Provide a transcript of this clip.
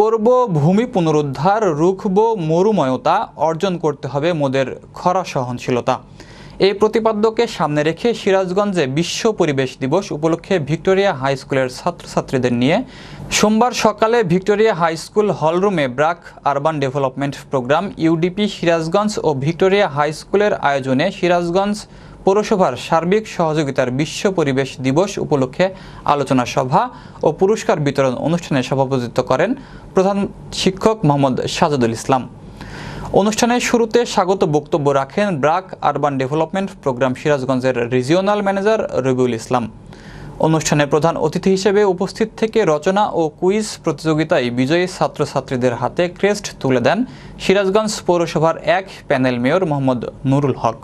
করব ভূমি পুনরুদ্ধার, রুখব মরুময়তা, অর্জন করতে হবে মোদের খরা সহনশীলতা। এই প্রতিপাদ্যকে সামনে রেখে সিরাজগঞ্জে বিশ্ব পরিবেশ দিবস উপলক্ষে ভিক্টোরিয়া হাই স্কুলের ছাত্রছাত্রীদের নিয়ে সোমবার সকালে Victoria high school হলরুমে BRAC urban development programme, UDP Sirajganj ও ভিক্টোরিয়া হাই স্কুলের আয়োজনে সিরাজগঞ্জ পৌরসভার সার্বিক সহযোগিতার বিশ্ব পরিবেশ দিবস উপলক্ষে আলোচনা সভা ও পুরস্কার বিতরণ অনুষ্ঠানে সভাপতিত্ব করেন প্রধান শিক্ষক মোহাম্মদ সাজাদুল ইসলাম। অনুষ্ঠানের শুরুতে স্বাগত বক্তব্য রাখেন ব্রাক আরবান ডেভেলপমেন্ট প্রোগ্রাম সিরাজগঞ্জের রিজিওনাল ম্যানেজার রবিউল ইসলাম। অনুষ্ঠানে প্রধান অতিথি হিসেবে উপস্থিত থেকে রচনা ও কুইজ প্রতিযোগিতায় বিজয়ী ছাত্রছাত্রীদের হাতে ক্রেস্ট তুলে দেন সিরাজগঞ্জ পৌরসভার এক প্যানেল মেয়র মোহাম্মদ নুরুল হক।